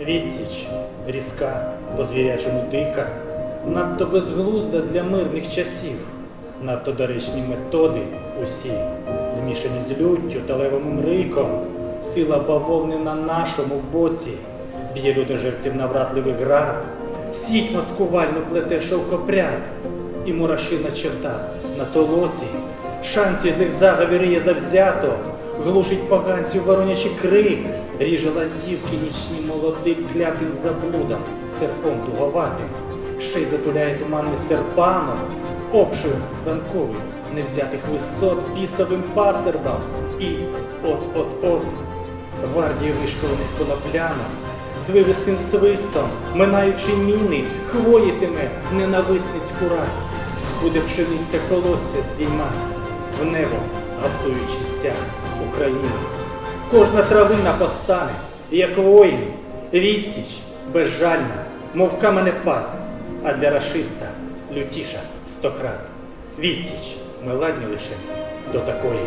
Відсіч різка, по звірячому дика, надто безглузда для мирних часів, надто доречні методи усі, змішані з люттю та левим риком, сила бавовни на нашому боці, б'є людожерців навратливий град, сіть маскувальну плете шовкопряд, і мурашина черта на толоці, шанці зигзага віриє завзято, глушить поганців воронячий крик, ріже лазівки нічні молодик клятим заблудом, серпом туговатим, й затуляє туманний серпаном, обшир ранковий невзятих висот бісовим пасербам, і от-от-от гвардії вишколених коноплянок, з вивістим свистом, минаючи міни, хвоїтиме ненависниць курак, буде пшениця колосся здійма, в небо гаптуючи стяг України. Кожна травина постане, як воїн, відсіч безжальна, мов каменепад, а для рашиста лютіша стократ. Відсіч ми ладні лише до такої.